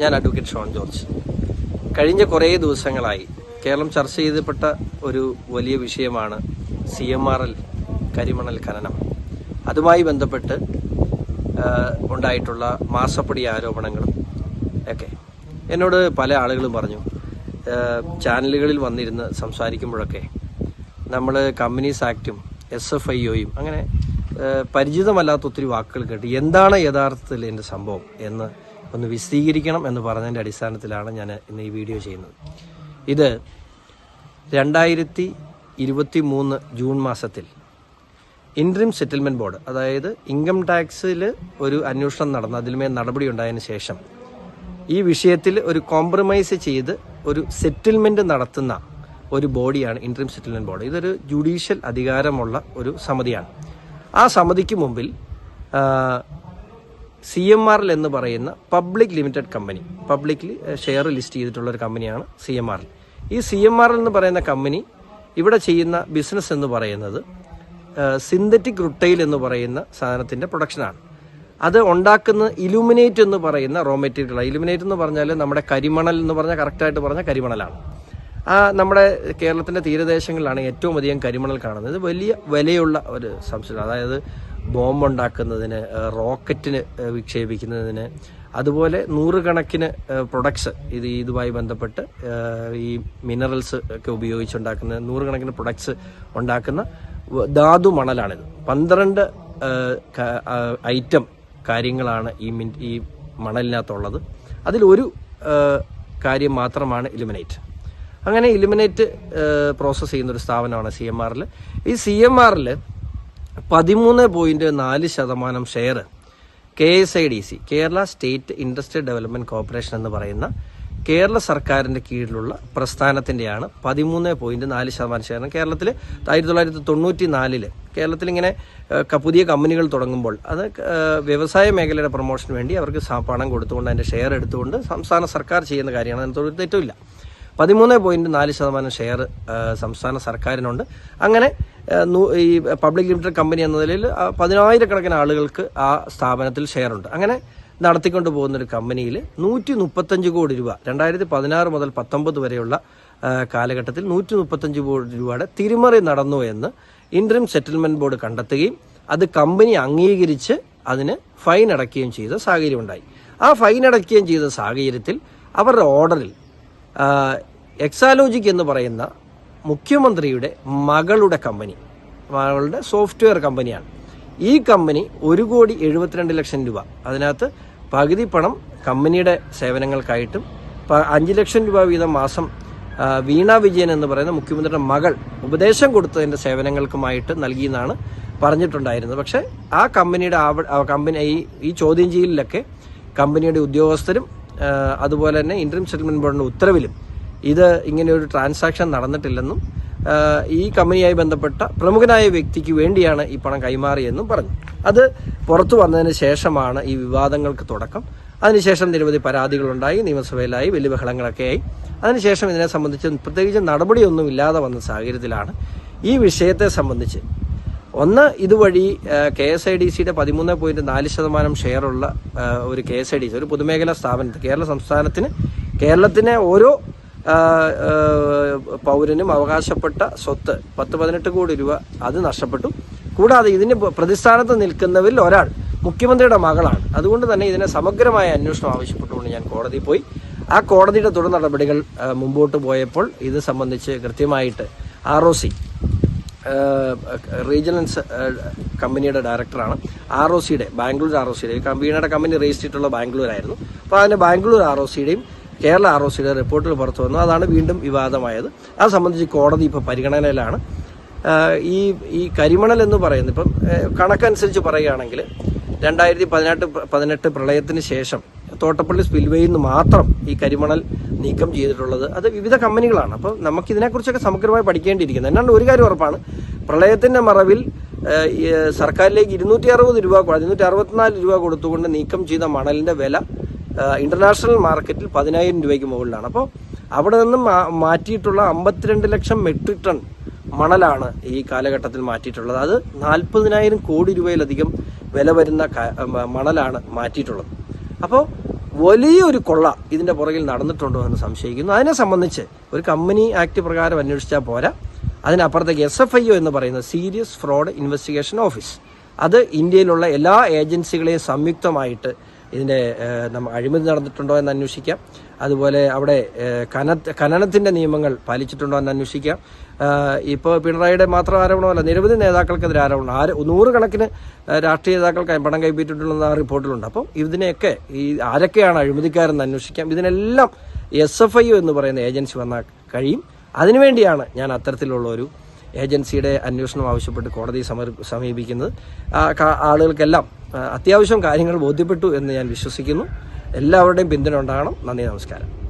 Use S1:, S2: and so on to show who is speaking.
S1: ഞാൻ അഡ്വക്കേറ്റ് ഷോൺ ജോർജ്. കഴിഞ്ഞ കുറേ ദിവസങ്ങളായി കേരളം ചർച്ച ചെയ്തപ്പെട്ട ഒരു വലിയ വിഷയമാണ് സി എം ആർ എൽ കരിമണൽ ഖനനം. അതുമായി ബന്ധപ്പെട്ട് ഉണ്ടായിട്ടുള്ള മാസപ്പടി ആരോപണങ്ങളും ഒക്കെ. എന്നോട് പല ആളുകളും പറഞ്ഞു ചാനലുകളിൽ വന്നിരുന്ന് സംസാരിക്കുമ്പോഴൊക്കെ നമ്മൾ കമ്പനീസ് ആക്റ്റും എസ് എഫ് ഐ ഒയും അങ്ങനെ പരിചിതമല്ലാത്ത ഒത്തിരി വാക്കുകൾ കേട്ട് എന്താണ് യഥാർത്ഥത്തിൽ എന്റെ സംഭവം എന്ന് ഒന്ന് വിശദീകരിക്കണം എന്ന് പറഞ്ഞതിന്റെ അടിസ്ഥാനത്തിലാണ് ഞാൻ ഇന്ന് ഈ വീഡിയോ ചെയ്യുന്നത്. ഇത് രണ്ടായിരത്തി ഇരുപത്തി മൂന്ന് ജൂൺ മാസത്തിൽ ഇൻട്രീം സെറ്റിൽമെന്റ് ബോർഡ് അതായത് ഇൻകം ടാക്സിൽ ഒരു അന്വേഷണം നടന്നു അതിലുമേ നടപടി ഉണ്ടായതിനു ശേഷം ഈ വിഷയത്തിൽ ഒരു കോംപ്രമൈസ് ചെയ്ത് ഒരു സെറ്റിൽമെന്റ് നടത്തുന്ന ഒരു ബോഡിയാണ് ഇൻട്രീം സെറ്റിൽമെന്റ് ബോർഡ് ഇതൊരു ജുഡീഷ്യൽ അധികാരമുള്ള ഒരു സമിതിയാണ്. ആ സമിതിക്ക് മുമ്പിൽ സി എം ആർ എൽ എന്ന് പറയുന്ന പബ്ലിക് ലിമിറ്റഡ് കമ്പനി പബ്ലിക്കിൽ ഷെയർ ലിസ്റ്റ് ചെയ്തിട്ടുള്ള ഒരു കമ്പനിയാണ് സി എം ആർ എൽ ഈ സി എം ആർ എൽ എന്ന് പറയുന്ന കമ്പനി ഇവിടെ ചെയ്യുന്ന ബിസിനസ് എന്ന് പറയുന്നത് സിന്തറ്റിക് റുട്ടൈൽ എന്ന് പറയുന്ന സാധനത്തിന്റെ പ്രൊഡക്ഷനാണ് അത് ഉണ്ടാക്കുന്ന ഇലുമിനേറ്റ് എന്ന് പറയുന്ന റോ മെറ്റീരിയൽ ഇലുമിനേറ്റ് എന്ന് പറഞ്ഞാൽ നമ്മുടെ കരിമണൽ എന്ന് പറഞ്ഞാൽ കറക്റ്റായിട്ട് പറഞ്ഞാൽ കരിമണലാണ്. ആ നമ്മുടെ കേരളത്തിന്റെ തീരദേശങ്ങളിലാണ് ഏറ്റവും അധികം കരിമണൽ കാണുന്നത്. വലിയ വിലയുള്ള ഒരു സംശയം അതായത് ബോംബ് ഉണ്ടാക്കുന്നതിന് ഏഹ് റോക്കറ്റിന് വിക്ഷേപിക്കുന്നതിന് അതുപോലെ നൂറുകണക്കിന് പ്രൊഡക്ട്സ് ഇത് ഇതുമായി ബന്ധപ്പെട്ട് ഈ മിനറൽസ് ഒക്കെ ഉപയോഗിച്ചുണ്ടാക്കുന്ന നൂറുകണക്കിന് പ്രൊഡക്ട്സ് ഉണ്ടാക്കുന്ന ധാതു മണലാണിത്. പന്ത്രണ്ട് ഐറ്റം കാര്യങ്ങളാണ് ഈ മിൻ ഈ മണലിനകത്തുള്ളത്. അതിലൊരു കാര്യം മാത്രമാണ് ഇലുമിനേറ്റ്. അങ്ങനെ ഇലുമിനേറ്റ് പ്രോസസ്സ് ചെയ്യുന്ന ഒരു സ്ഥാപനമാണ് സി എം ആറിൽ ഈ സി എം ആറിൽ പതിമൂന്ന് പോയിന്റ് നാല് ശതമാനം share K S I D C Kerala state industrial development corporation എന്ന് പറയുന്ന കേരള സർക്കാരിന്റെ കീഴിലുള്ള പ്രസ്ഥാനത്തിന്റെയാണ് പതിമൂന്ന് പോയിന്റ് നാല് ശതമാനം ഷെയർ. കേരളത്തിൽ ആയിരത്തി തൊള്ളായിരത്തി തൊണ്ണൂറ്റി നാലിൽ കേരളത്തിൽ ഇങ്ങനെ പുതിയ കമ്പനികൾ തുടങ്ങുമ്പോൾ അത് വ്യവസായ മേഖലയുടെ പ്രൊമോഷന് വേണ്ടി അവർക്ക് പണം കൊടുത്തുകൊണ്ട് അതിന്റെ ഷെയർ എടുത്തുകൊണ്ട് സംസ്ഥാന സർക്കാർ ചെയ്യുന്ന കാര്യമാണ്. അതിനകത്തൊരു തെറ്റുമില്ല പതിമൂന്ന് പോയിന്റ് നാല് ശതമാനം ഷെയർ സംസ്ഥാന സർക്കാരിനുണ്ട്. അങ്ങനെ ഈ പബ്ലിക് ലിമിറ്റഡ് കമ്പനി എന്ന നിലയിൽ പതിനായിരക്കണക്കിന് ആളുകൾക്ക് ആ സ്ഥാപനത്തിൽ ഷെയർ ഉണ്ട്. അങ്ങനെ നടത്തിക്കൊണ്ട് പോകുന്ന ഒരു കമ്പനിയിൽ നൂറ്റി മുപ്പത്തഞ്ച് കോടി രൂപ രണ്ടായിരത്തി പതിനാറ് മുതൽ പത്തൊമ്പത് വരെയുള്ള കാലഘട്ടത്തിൽ നൂറ്റി മുപ്പത്തഞ്ച് കോടി രൂപയുടെ തിരിമറി നടന്നു എന്ന് ഇൻട്രീം സെറ്റിൽമെന്റ് ബോർഡ് കണ്ടെത്തുകയും അത് കമ്പനി അംഗീകരിച്ച് അതിന് ഫൈൻ അടയ്ക്കുകയും ചെയ്ത സാഹചര്യം ഉണ്ടായി. ആ ഫൈൻ അടയ്ക്കുകയും ചെയ്ത സാഹചര്യത്തിൽ അവരുടെ ഓർഡറിൽ എക്സാലോജിക് എന്ന് പറയുന്ന മുഖ്യമന്ത്രിയുടെ മകളുടെ കമ്പനി മകളുടെ സോഫ്റ്റ്വെയർ കമ്പനിയാണ്. ഈ കമ്പനി ഒരു കോടി എഴുപത്തിരണ്ട് ലക്ഷം രൂപ. അതിനകത്ത് പകുതി പണം കമ്പനിയുടെ സേവനങ്ങൾക്കായിട്ടും അഞ്ച് ലക്ഷം രൂപ വീതം മാസം വീണ വിജയൻ എന്ന് പറയുന്ന മുഖ്യമന്ത്രിയുടെ മകൾ ഉപദേശം കൊടുത്തതിന്റെ സേവനങ്ങൾക്കുമായിട്ട് നൽകിയെന്നാണ് പറഞ്ഞിട്ടുണ്ടായിരുന്നത്. പക്ഷേ ആ കമ്പനിയുടെ കമ്പനി ഈ ചോദ്യം ചെയ്യലിലൊക്കെ കമ്പനിയുടെ ഉദ്യോഗസ്ഥരും അതുപോലെ തന്നെ ഇൻട്രീം സെറ്റിൽമെന്റ് ബോർഡിന്റെ ഉത്തരവിലും ഇത് ഇങ്ങനെ ഒരു ട്രാൻസാക്ഷൻ നടന്നിട്ടില്ലെന്നും ഈ കമ്പനിയായി ബന്ധപ്പെട്ട പ്രമുഖനായ വ്യക്തിക്ക് വേണ്ടിയാണ് ഈ പണം കൈമാറിയെന്നും പറഞ്ഞു. അത് പുറത്തു വന്നതിന് ശേഷമാണ് ഈ വിവാദങ്ങൾക്ക് തുടക്കം. അതിനുശേഷം നിരവധി പരാതികളുണ്ടായി നിയമസഭയിലായി വലിയ ബഹളങ്ങളൊക്കെ ആയി. അതിനുശേഷം ഇതിനെ സംബന്ധിച്ച് പ്രത്യേകിച്ച് നടപടിയൊന്നും ഇല്ലാതെ വന്ന സാഹചര്യത്തിലാണ് ഈ വിഷയത്തെ സംബന്ധിച്ച് ഒന്ന് ഇതുവഴി കെ എസ് ഐ ഡി സിയുടെ പതിമൂന്ന് പോയിന്റ് നാല് ശതമാനം ഷെയറുള്ള ഒരു K S I D C ഒരു പൊതുമേഖലാ സ്ഥാപനത്തിൽ കേരള സംസ്ഥാനത്തിന്. കേരളത്തിനെ ഓരോ പൗരനും അവകാശപ്പെട്ട സ്വത്ത് പത്ത് പതിനെട്ട് കോടി രൂപ അത് നഷ്ടപ്പെട്ടു. കൂടാതെ ഇതിന് പ്രതിസ്ഥാനത്ത് നിൽക്കുന്നവരിൽ ഒരാൾ മുഖ്യമന്ത്രിയുടെ മകളാണ്. അതുകൊണ്ട് തന്നെ ഇതിനെ സമഗ്രമായ അന്വേഷണം ആവശ്യപ്പെട്ടുകൊണ്ട് ഞാൻ കോടതിയിൽ പോയി. ആ കോടതിയുടെ തുടർ നടപടികൾ മുമ്പോട്ട് പോയപ്പോൾ ഇത് സംബന്ധിച്ച് കൃത്യമായിട്ട് ആർ ഒ സി റീജിയണൽ കമ്പനിയുടെ ഡയറക്ടറാണ്. ആർ ഒ സിയുടെ ബാംഗ്ലൂർ ആർ ഒ സിയുടെ വീണയുടെ കമ്പനി രജിസ്റ്റർ ചെയ്തിട്ടുള്ള ബാംഗ്ലൂരായിരുന്നു. അപ്പോൾ അതിന് ബാംഗ്ലൂർ ആർ ഒ സിയുടെയും കേരള ആർ ഒ സിയുടെ റിപ്പോർട്ടിൽ പുറത്തു വന്നു. അതാണ് വീണ്ടും വിവാദമായത്. അത് സംബന്ധിച്ച് കോടതി ഇപ്പോൾ പരിഗണനയിലാണ്. ഈ ഈ കരിമണൽ എന്ന് പറയുന്നത് ഇപ്പം കണക്കനുസരിച്ച് പറയുകയാണെങ്കിൽ രണ്ടായിരത്തി പതിനെട്ട് പതിനെട്ട് പ്രളയത്തിന് ശേഷം തോട്ടപ്പള്ളി സ്പിൽവേയിൽ നിന്ന് മാത്രം ഈ കരിമണൽ നീക്കം ചെയ്തിട്ടുള്ളത്. അത് വിവിധ കമ്പനികളാണ്. അപ്പോൾ നമുക്ക് ഇതിനെക്കുറിച്ചൊക്കെ സമഗ്രമായി പഠിക്കേണ്ടിയിരിക്കുന്നത് എന്നാണ് ഒരു കാര്യം ഉറപ്പാണ്. പ്രളയത്തിന്റെ മറവിൽ സർക്കാരിലേക്ക് ഇരുന്നൂറ്റി അറുപത് രൂപ ഇരുന്നൂറ്റി അറുപത്തിനാല് രൂപ കൊടുത്തുകൊണ്ട് നീക്കം ചെയ്ത മണലിന്റെ വില ഇന്റർനാഷണൽ മാർക്കറ്റിൽ പതിനായിരം രൂപയ്ക്ക് മുകളിലാണ്. അപ്പോൾ അവിടെ നിന്നും മാറ്റിയിട്ടുള്ള അമ്പത്തിരണ്ട് ലക്ഷം മെട്രിക് ടൺ മണലാണ് ഈ കാലഘട്ടത്തിൽ മാറ്റിയിട്ടുള്ളത്. അത് നാൽപ്പതിനായിരം കോടി രൂപയിലധികം വില വരുന്ന മണലാണ് മാറ്റിയിട്ടുള്ളത്. അപ്പോൾ വലിയൊരു കൊള്ള ഇതിന്റെ പുറകിൽ നടന്നിട്ടുണ്ടോ എന്ന് സംശയിക്കുന്നു. അതിനെ സംബന്ധിച്ച് ഒരു കമ്പനി ആക്ട് പ്രകാരം അന്വേഷിച്ചാൽ പോരാ. അതിനപ്പുറത്തേക്ക് എസ് എഫ് ഐ ഒ എന്ന് പറയുന്ന സീരിയസ് ഫ്രോഡ് ഇൻവെസ്റ്റിഗേഷൻ ഓഫീസ് അത് ഇന്ത്യയിലുള്ള എല്ലാ ഏജൻസികളെയും സംയുക്തമായിട്ട് നമ്മ അഴിമതി നടന്നിട്ടുണ്ടോ എന്ന് അന്വേഷിക്കാം. അതുപോലെ അവിടെ കന ഖനനത്തിന്റെ നിയമങ്ങൾ പാലിച്ചിട്ടുണ്ടോ എന്ന് അന്വേഷിക്കാം. ഇപ്പോൾ പിണറായിയുടെ മാത്രം ആരോപണമല്ല നിരവധി നേതാക്കൾക്കെതിരെ ആരോപണം. ആര് നൂറുകണക്കിന് രാഷ്ട്രീയ നേതാക്കൾ പണം കൈപ്പറ്റിയിട്ടുണ്ടെന്ന് ആ റിപ്പോർട്ടിലുണ്ട്. അപ്പം ഇതിനെയൊക്കെ ഈ ആരൊക്കെയാണ് അഴിമതിക്കാരെന്ന് അന്വേഷിക്കാം. ഇതിനെല്ലാം എസ് എഫ് ഐ എന്ന് പറയുന്ന ഏജൻസി വന്നാൽ കഴിയും. അതിനുവേണ്ടിയാണ് ഞാൻ അത്തരത്തിലുള്ള ഒരു ഏജൻസിയുടെ അന്വേഷണം ആവശ്യപ്പെട്ട് സമർ- സമീപിക്കുന്നത്. ആളുകൾക്കെല്ലാം അത്യാവശ്യം കാര്യങ്ങൾ ബോധ്യപ്പെട്ടു എന്ന് ഞാൻ വിശ്വസിക്കുന്നു. എല്ലാവരുടെയും പിന്തുണ ഉണ്ടാകണം. നന്ദി നമസ്കാരം.